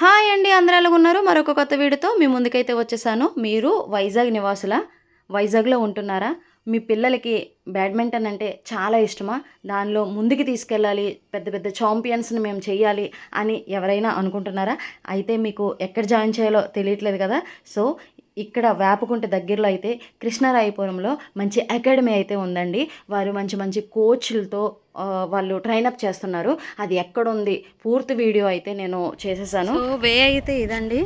Hi అండి అందరూ ఉన్నారు. మరొక కొత్త వీడియోతో మీ ముందుకైతే వచ్చేసాను. మీరు వైజాగ్ నివాసుల? వైజాగ్లో ఉంటున్నారా? మీ పిల్లలకి బ్యాడ్మింటన్ అంటే చాలా ఇష్టమా? దానిలో ముందుకు తీసుకెళ్ళాలి పెద్ద పెద్ద ఛాంపియన్స్ని మేము చేయాలి అని ఎవరైనా అనుకుంటున్నారా? అయితే మీకు ఎక్కడ జాయిన్ చేయాలో తెలియట్లేదు కదా? సో ఇక్కడ వేపకుంట దగ్గరలో అయితే కృష్ణరాయపురంలో మంచి అకాడమీ అయితే ఉందండి. వారు మంచి మంచి కోచ్లతో వాళ్ళు ట్రైన్ అప్ చేస్తున్నారు. అది ఎక్కడ ఉంది పూర్తి వీడియో అయితే నేను చేసేసాను. వే అయితే ఇదండి.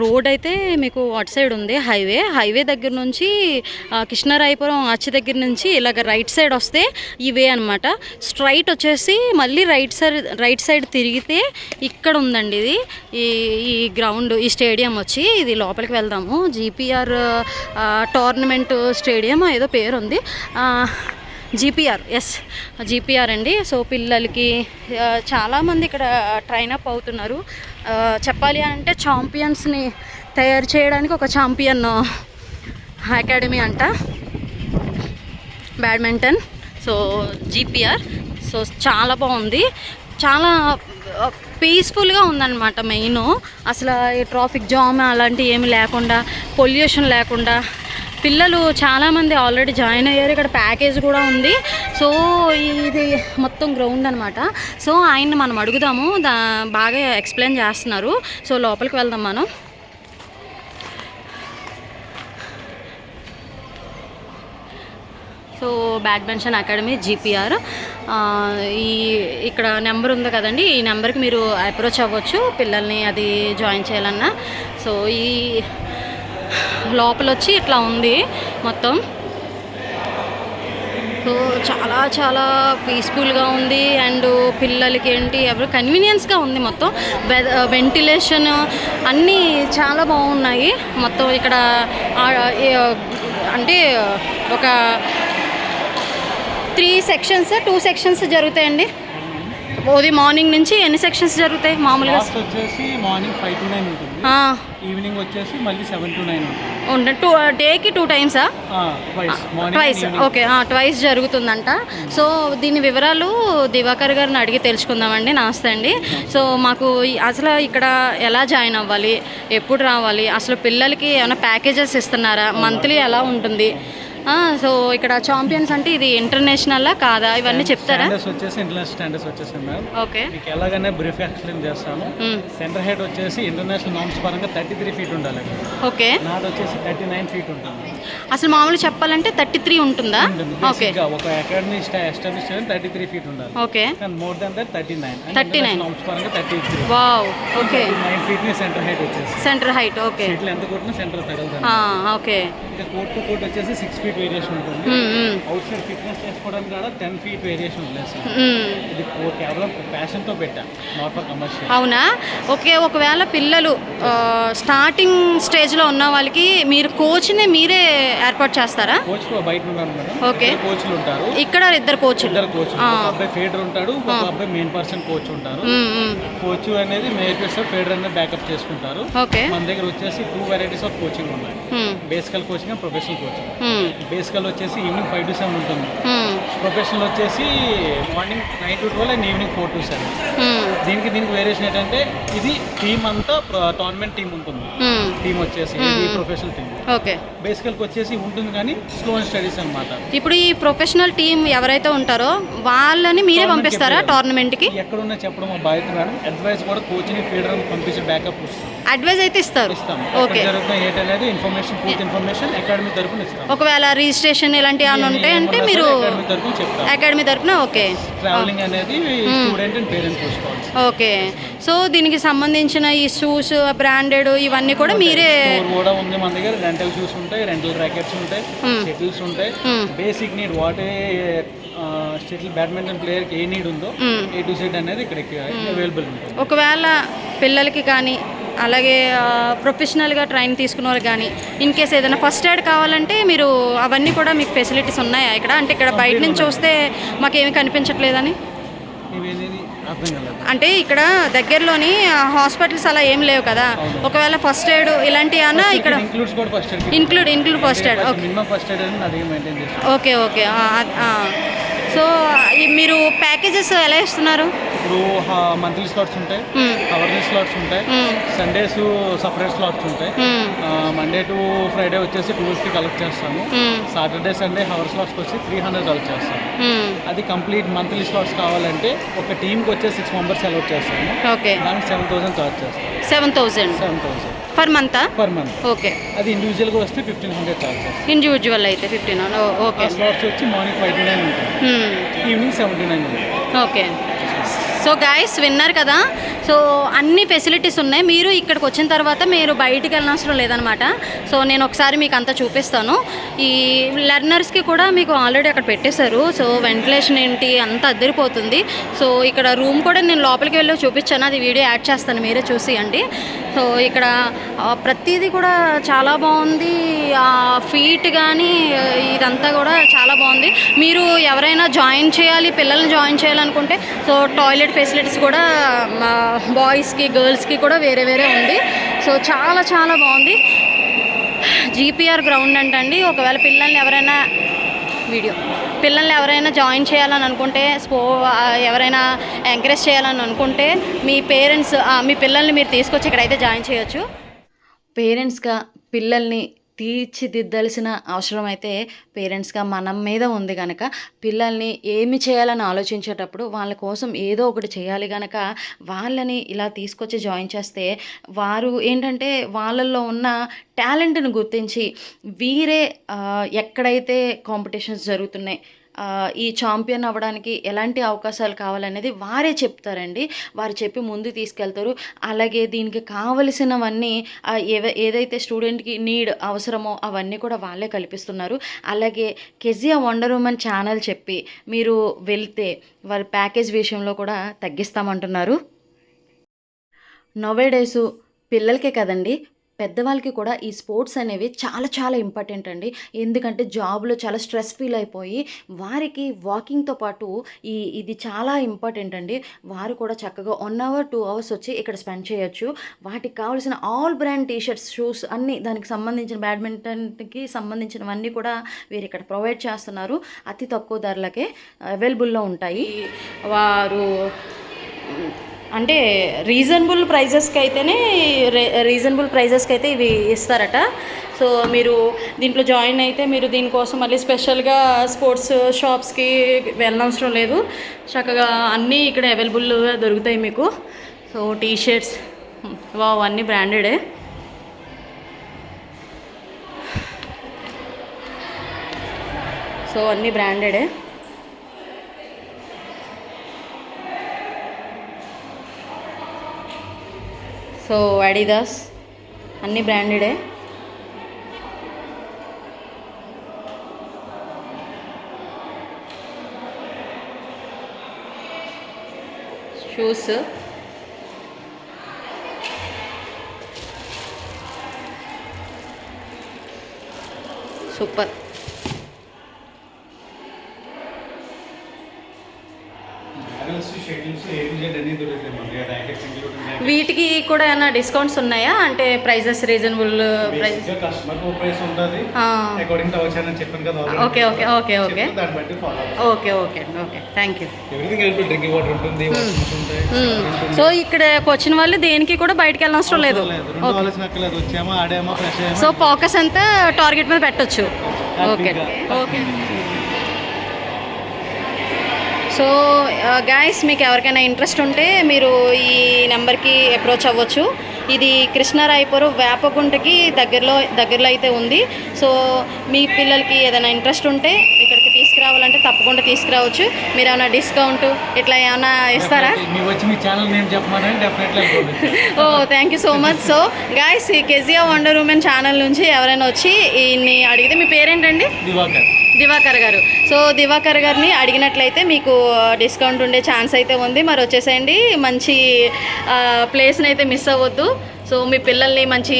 రోడ్ అయితే మీకు అటు సైడ్ ఉంది హైవే. హైవే దగ్గర నుంచి కృష్ణరాయపురం అచ్చి దగ్గర నుంచి ఇలాగ రైట్ సైడ్ వస్తే ఈ వే అనమాట స్ట్రైట్ వచ్చేసి మళ్ళీ రైట్ సైడ్ రైట్ సైడ్ తిరిగితే ఇక్కడ ఉందండి ఇది. ఈ ఈ గ్రౌండ్ ఈ స్టేడియం వచ్చి ఇది లోపలికి వెళ్దాము. జీపీఆర్ టోర్నమెంట్ స్టేడియం ఏదో పేరు ఉంది జీపీఆర్ ఎస్ జీపీఆర్ అండి. సో పిల్లలకి చాలామంది ఇక్కడ ట్రైన్ అప్ అవుతున్నారు. చెప్పాలి అంటే ఛాంపియన్స్ని తయారు చేయడానికి ఒక ఛాంపియన్ అకాడమీ అంట. Badminton so GPR. సో చాలా బాగుంది. చాలా పీస్ఫుల్గా ఉందన్నమాట మెయిన్. అసలు ఈ ట్రాఫిక్ జామ్ అలాంటివి ఏమి లేకుండా పొల్యూషన్ లేకుండా పిల్లలు చాలామంది ఆల్రెడీ జాయిన్ అయ్యారు. ఇక్కడ ప్యాకేజ్ కూడా ఉంది. సో ఇది మొత్తం గ్రౌండ్ అనమాట సో ఆయన్ని మనం అడుగుదాము. దా బాగా ఎక్స్ప్లెయిన్ చేస్తున్నారు. సో లోపలికి వెళ్దాం మనం. సో బ్యాడ్మింటన్ అకాడమీ జీపీఆర్ ఈ ఇక్కడ నెంబర్ ఉంది కదండి. ఈ నెంబర్కి మీరు అప్రోచ్ అవ్వచ్చు. పిల్లల్ని అది జాయిన్ చేయాలన్నా. సో ఈ లోపల వచ్చి ఇట్లా ఉంది మొత్తం. సో చాలా చాలా పీస్ఫుల్గా ఉంది అండ్ పిల్లలకి ఏంటి ఎవరు కన్వీనియన్స్గా ఉంది మొత్తం. వెంటిలేషన్ uh, అన్నీ చాలా బాగున్నాయి. మొత్తం ఇక్కడ అంటే ఒక త్రీ సెక్షన్స్ టూ సెక్షన్స్ జరుగుతాయండి. ఉదయం మార్నింగ్ నుంచి ఎన్ని సెక్షన్స్ జరుగుతాయి మామూలుగా? వచ్చేసి మార్నింగ్ ఫైవ్ టు నైన్ ఉంటుంది. ఈవినింగ్ వచ్చేసి మళ్ళీ సెవెన్ టు నైన్ ఉంటుంది టూ డేకి టూ టైమ్సా? ట్వైస్ ఓకే ట్వైస్ జరుగుతుందంట. సో దీని వివరాలు దివాకర్ గారిని అడిగి తెలుసుకుందామండి నమస్తే అండి. సో మాకు అసలు ఇక్కడ ఎలా జాయిన్ అవ్వాలి? ఎప్పుడు రావాలి? అసలు పిల్లలకి ఏమైనా ప్యాకేజెస్ ఇస్తున్నారా? మంత్లీ ఎలా ఉంటుంది? సో ఇక్కడ ఛాంపియన్స్ అంటే ఇది ఇంటర్నేషనల్లా కాదా? ఇవన్నీ చెప్తారా? వచ్చేసి ఇంటర్నేషనల్ స్టాండర్డ్స్ వచ్చేసి మ్యామ్ ఓకే. మీకు ఎలాగైనా బ్రీఫ్ ఎక్స్ప్లెయిన్ చేస్తాను. మ్, సెంటర్ హెడ్ వచ్చేసి ఇంటర్నేషనల్ నామ్స్ పరంగా థర్టీ త్రీ ఫీట్ ఉండాలి. ఓకే. నాది వచ్చేసి థర్టీ నైన్ ఫీట్ ఉంటుంది. అసలు మామూలు చెప్పాలంటే థర్టీ త్రీ ఉంటుందా. ఓకే. ఒక అకాడమీ ఎస్టాబ్లిష్ చేయడం థర్టీ త్రీ ఫీట్ ఉండాలి. Okay. More than that thirty nine 39. Norms పరంగా thirty three wow okay nine feet centre head వచ్చేసి. సెంటర్ హైట్ ఓకే ఎంత కొట్టినా సెంటర్ తగలుతుంది ఆ, ఓకే ఇంకా కోట్ టు కోట్ వచ్చేసి సిక్స్ ఫీట్ వేరియేషన్ ఉంటుంది. అవుట్ సైడ్ ఫిట్నెస్ చేసుకోవడానికి కూడా టెన్ ఫీట్ వేరియేషన్ మ్మ్. ఇది కేవలం ప్యాషన్తో పెట్టా నాట్ ఫర్ కమర్షియల్ అవునా? ఓకే ఒకవేళ పిల్లలు స్టార్టింగ్ స్టేజ్లో ఉన్న వాళ్ళకి మీరు కోచ్ని మీరే ఏర్పాటు చేస్తారా? కోచ్ బయట ఓకే. కోచ్లు ఉంటారు. ఇక్కడ ఇద్దరు కోచ్లు ఇద్దరు కోచ్ అబ్బాయి ఫీడర్ ఉంటాడు ఒక అబ్బాయి మెయిన్ పర్సన్ కోచ్ ఉంటారు. కోచ్ అనేది నేర్పిస్తారు ఫీడర్ అనేది బ్యాకప్ చేసుకుంటారు. ఓకే. మన దగ్గర వచ్చేసి టూ వెరైటీస్ ఆఫ్ కోచింగ్ ఉన్నాయి. Basical coaching and professional coaching basical వచ్చేసి ఈవినింగ్ ఫైవ్ టు సెవెన్ ఉంటుంది. ప్రొఫెషనల్ వచ్చేసి morning nine to twelve and evening four to seven. Hmm, దీనికి దీనికి వేరియేషన్ ఏంటంటే ఇది టీం అంతా టోర్నమెంట్ టీం ఉంటుంది. మ్మ్. టీం వచ్చేసి ప్రొఫెషనల్ టీం ఓకే బేసికల్కి వచ్చేసి ఉంటుంది కానీ స్లో స్టడీస్ అనమాట ఇప్పుడు ఈ ప్రొఫెషనల్ టీం ఎవరైతే ఉంటారో వాళ్ళని మీరే పంపిస్తారా టోర్నమెంట్కి ఎక్కడున్నా చెప్పడం మా బాధ్యత మేడం. అడ్వైస్ కూడా కోచ్ని ఫీడర్ పంపించి బ్యాకప్ అడ్వైజ్ అయితే ఇస్తారు. ఇస్తాం. ఓకే ఎక్కడ ఏంటనేది ఇన్ఫర్మేషన్ పూర్తి ఇన్ఫర్మేషన్ అకాడమీ తరపున ఇస్తాం. ఒకవేళ రిజిస్ట్రేషన్ ఇలాంటివి ఏమైనా ఉంటే అంటే మీరు అకాడమీ తరపున? ఓకే. ట్రావెలింగ్ అనేది స్టూడెంట్ అండ్ పేరెంట్ చూసుకోవాలి. ఓకే. సో దీనికి సంబంధించిన ఈ షూస్ బ్రాండెడ్ ఇవన్నీ కూడా మీరే కూడా ఉంది మన దగ్గర. రెంటల్ షూస్ ఉంటాయి రెంటల్ ర్యాకెట్స్ ఉంటాయి. షటిల్స్ ఉంటాయి. Basic need what a shuttle badminton ప్లేయర్కి A need ఉందో. ఏ టు సెట్ అనేది ఇక్కడ అవైలబుల్ ఉంటుంది. ఒకవేళ పిల్లలకి కానీ అలాగే ప్రొఫెషనల్గా ట్రైన్ తీసుకున్న వాళ్ళు కానీ ఇన్ కేస్ ఏదైనా ఫస్ట్ ఎయిడ్ కావాలంటే మీరు అవన్నీ కూడా మీకు ఫెసిలిటీస్ ఉన్నాయా ఇక్కడ? అంటే ఇక్కడ బయట నుంచి చూస్తే మాకేమీ కనిపించట్లేదని? అంటే ఇక్కడ దగ్గరలోని హాస్పిటల్స్ అలా ఏం లేవు కదా. ఒకవేళ ఫస్ట్ ఎయిడ్ ఇలాంటి అన్నా ఇక్కడ include include first aid okay. Okay okay. So మీరు ప్యాకేజెస్ ఎలా ఇస్తున్నారు? ఇప్పుడు మంత్లీ స్లాట్స్ ఉంటాయి. అవర్లీ స్లాట్స్ ఉంటాయి. సండేస్ సపరేట్ స్లాట్స్ ఉంటాయి. మండే టు ఫ్రైడే వచ్చేసి టూ ఫిఫ్టీ కలెక్ట్ చేస్తాము. సాటర్డే సండే హవర్ స్లాట్స్కి వచ్చి త్రీ హండ్రెడ్ కలెక్ట్ చేస్తాము. మ్మ్. అది కంప్లీట్ మంత్లీ స్లాట్స్ కావాలంటే ఒక టీంకి వచ్చే సిక్స్ మెంబర్స్ అలౌట్ చేస్తాము. ఓకే దానికి సెవెన్ థౌసండ్ చార్జ్ చేస్తాం seven thousand seven thousand per మంతా per month okay అది ఇండివిజువల్గా వస్తే ఫిఫ్టీన్ హండ్రెడ్ చార్జ్ చేస్తాం ఇండివిజువల్ అయితే ఫిఫ్టీన్ ఓకే. స్లాట్స్ వచ్చి మార్నింగ్ ఫైవ్ టు నైన్ ఉంటాయి. ఈవినింగ్ సెవెంటీ నైన్ ఉంటాయి. ఓకే సో గాయస్ విన్నారు కదా. సో అన్ని ఫెసిలిటీస్ ఉన్నాయి. మీరు ఇక్కడికి వచ్చిన తర్వాత మీరు బయటికి వెళ్ళనవసరం లేదనమాట. సో నేను ఒకసారి మీకు అంతా చూపిస్తాను. ఈ లెర్నర్స్కి కూడా మీకు ఆల్రెడీ అక్కడ పెట్టేశారు. సో వెంటిలేషన్ ఏంటి? అంతా అద్దరిపోతుంది. సో ఇక్కడ రూమ్ కూడా నేను లోపలికి వెళ్ళి చూపించాను. అది వీడియో యాడ్ చేస్తాను. మీరే చూసియండి. సో ఇక్కడ ప్రతిదీ కూడా చాలా బాగుంది. ఆ ఫీట్ కానీ ఇదంతా కూడా చాలా బాగుంది. మీరు ఎవరైనా జాయిన్ చేయాలి పిల్లల్ని జాయిన్ చేయాలనుకుంటే సో టాయిలెట్ ఫెసిలిటీస్ కూడా బాయ్స్కి గర్ల్స్కి కూడా వేరే వేరే ఉంది. సో చాలా చాలా బాగుంది. జీపీఆర్ గ్రౌండ్ అంటండి. ఒకవేళ పిల్లల్ని ఎవరైనా వీడియో. పిల్లల్ని ఎవరైనా జాయిన్ చేయాలని అనుకుంటే స్పో ఎవరైనా ఎంకరేజ్ చేయాలని అనుకుంటే మీ పేరెంట్స్ మీ పిల్లల్ని మీరు తీసుకొచ్చి ఇక్కడైతే జాయిన్ చేయొచ్చు. పేరెంట్స్గా పిల్లల్ని తీర్చిదిద్దాల్సిన అవసరం అయితే పేరెంట్స్గా మనం మీద ఉంది కనుక పిల్లల్ని ఏమి చేయాలని ఆలోచించేటప్పుడు వాళ్ళ కోసం ఏదో ఒకటి చేయాలి కనుక వాళ్ళని ఇలా తీసుకొచ్చి జాయిన్ చేస్తే వారు ఏంటంటే వాళ్ళల్లో ఉన్న టాలెంట్ని గుర్తించి వీరే ఎక్కడైతే కాంపిటీషన్స్ జరుగుతున్నాయి ఈ ఛాంపియన్ అవ్వడానికి ఎలాంటి అవకాశాలు కావాలనేది వారే చెప్తారండి. వారు చెప్పి ముందు తీసుకెళ్తారు. అలాగే దీనికి కావలసినవన్నీ ఏవ ఏదైతే స్టూడెంట్కి నీడ్ అవసరమో అవన్నీ కూడా వాళ్ళే కల్పిస్తున్నారు. అలాగే కెజియా వండర్ ఉమెన్ ఛానల్ చెప్పి మీరు వెళ్తే వారి ప్యాకేజ్ విషయంలో కూడా తగ్గిస్తామంటున్నారు. నోవేడేసు పిల్లలకే కదండి. పెద్దవాళ్ళకి కూడా ఈ స్పోర్ట్స్ అనేవి చాలా చాలా ఇంపార్టెంట్ అండి. ఎందుకంటే జాబ్లో చాలా స్ట్రెస్ ఫీల్ అయిపోయి వారికి వాకింగ్తో పాటు ఈ ఇది చాలా ఇంపార్టెంట్ అండి. వారు కూడా చక్కగా వన్ అవర్ టూ అవర్స్ వచ్చి ఇక్కడ స్పెండ్ చేయొచ్చు. వాటికి కావాల్సిన ఆల్ బ్రాండ్ టీషర్ట్స్ షూస్ అన్నీ దానికి సంబంధించిన బ్యాడ్మింటన్కి సంబంధించినవన్నీ కూడా వీరు ఇక్కడ ప్రొవైడ్ చేస్తున్నారు. అతి తక్కువ ధరలకే అవైలబుల్లో ఉంటాయి. వారు అంటే రీజనబుల్ ప్రైజెస్కి అయితేనే రీజనబుల్ ప్రైజెస్కి అయితే ఇవి ఇస్తారట. సో మీరు దీంట్లో జాయిన్ అయితే మీరు దీనికోసం మళ్ళీ స్పెషల్గా స్పోర్ట్స్ షాప్స్కి వెళ్ళనవసరం లేదు. చక్కగా అన్నీ ఇక్కడ అవైలబుల్గా దొరుకుతాయి మీకు. సో టీ షర్ట్స్ వావ్ అన్నీ బ్రాండెడే సో అన్నీ బ్రాండెడే సో అడిదాస్ అన్ని బ్రాండెడే shoes super schedules A to Z అన్ని దొరుకుతాయి వీటికి కూడా ఏమైనా డిస్కౌంట్స్ ఉన్నాయా? అంటే prices reasonable price. Okay okay okay okay okay okay okay thank you everything help drinking water ఉంటుంది వాష్రూమ్స్ ఉంటాయి ఉంటుంది. సో ఇక్కడికి వచ్చిన వాళ్ళు దేనికి కూడా బయటకు వెళ్ళనవసరం లేదు. సో ఫోకస్ అంతా టార్గెట్ మీద పెట్టొచ్చు. ఓకే. ఓకే సో గాయస్ మీకు ఎవరికైనా ఇంట్రెస్ట్ ఉంటే మీరు ఈ నెంబర్కి అప్రోచ్ అవ్వచ్చు. ఇది కృష్ణారాయపురం వేపగుంటకి దగ్గరలో దగ్గరలో అయితే ఉంది. సో మీ పిల్లలకి ఏదైనా ఇంట్రెస్ట్ ఉంటే ఇక్కడికి తీసుకురావాలంటే తప్పకుండా తీసుకురావచ్చు. మీరు ఏమైనా డిస్కౌంట్ ఇట్లా ఏమైనా ఇస్తారా? ఓ thank you so much so guys ఈ కెజియా వండర్ ఉమెన్ ఛానల్ నుంచి ఎవరైనా వచ్చి ఈయన్ని అడిగితే మీ పేరేంటండి? దివాకర్. దివాకర్ గారు. సో దివాకర్ గారిని అడిగినట్లయితే మీకు డిస్కౌంట్ ఉండే ఛాన్స్ అయితే ఉంది. మరి వచ్చేసేయండి. మంచి ప్లేస్ని అయితే మిస్ అవ్వద్దు. సో మీ పిల్లల్ని మంచి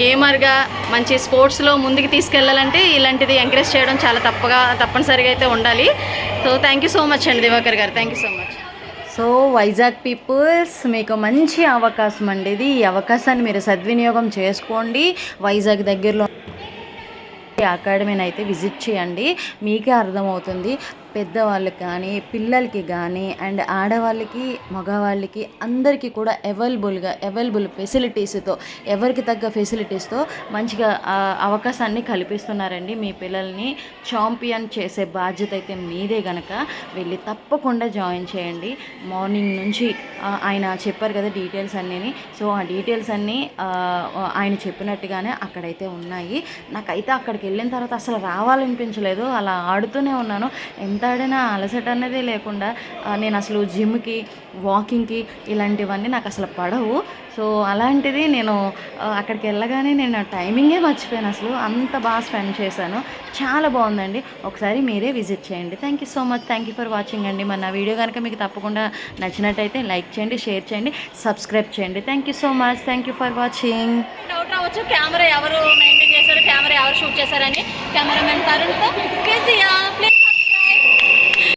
గేమర్గా మంచి స్పోర్ట్స్లో ముందుకు తీసుకెళ్ళాలంటే ఇలాంటిది ఎంకరేజ్ చేయడం చాలా తప్పగా తప్పనిసరిగా అయితే ఉండాలి. So thank you so much అండి దివాకర్ గారు. Thank you so much. So Vizag peoples మీకు మంచి అవకాశం అండి. ఇది ఈ అవకాశాన్ని మీరు సద్వినియోగం చేసుకోండి. వైజాగ్ దగ్గరలో అకాడమీని అయితే విజిట్ చేయండి. మీకే అర్థమవుతుంది. పెద్దవాళ్ళకి కానీ పిల్లలకి కానీ అండ్ ఆడవాళ్ళకి మగవాళ్ళకి అందరికీ కూడా అవైలబుల్గా అవైలబుల్ ఫెసిలిటీస్తో ఎవరికి తగ్గ ఫెసిలిటీస్తో మంచిగా అవకాశాన్ని కల్పిస్తున్నారండి మీ పిల్లల్ని. ఛాంపియన్ చేసే బాధ్యత అయితే మీదే గనక వెళ్ళి తప్పకుండా జాయిన్ చేయండి. మార్నింగ్ నుంచి ఆయన చెప్పారు కదా డీటెయిల్స్ అన్నీ సో ఆ డీటెయిల్స్ అన్నీ ఆయన చెప్పినట్టుగానే అక్కడైతే ఉన్నాయి. నాకైతే అక్కడికి వెళ్ళిన తర్వాత అసలు రావాలనిపించలేదు. అలా ఆడుతూనే ఉన్నాను. ఎంత ఆడినా అలసట అన్నదే లేకుండా నేను అసలు జిమ్కి వాకింగ్కి ఇలాంటివన్నీ నాకు అసలు పడవు. సో అలాంటిది నేను అక్కడికి వెళ్ళగానే నేను టైమింగే మర్చిపోయాను అసలు. అంత బాగా స్పెండ్ చేశాను. చాలా బాగుందండి. ఒకసారి మీరే విజిట్ చేయండి. Thank you so much thank you for watching అండి. మన వీడియో కనుక మీకు తప్పకుండా నచ్చినట్టయితే లైక్ చేయండి షేర్ చేయండి సబ్స్క్రైబ్ చేయండి. Thank you so much thank you for watching doubt రావచ్చు. కెమెరా ఎవరు మెయింటైన్ చేశారు? కెమెరా ఎవరు షూట్ చేశారని కెమెరామెన్ తరుణ్తో కేసీఆర్ ప్లీజ్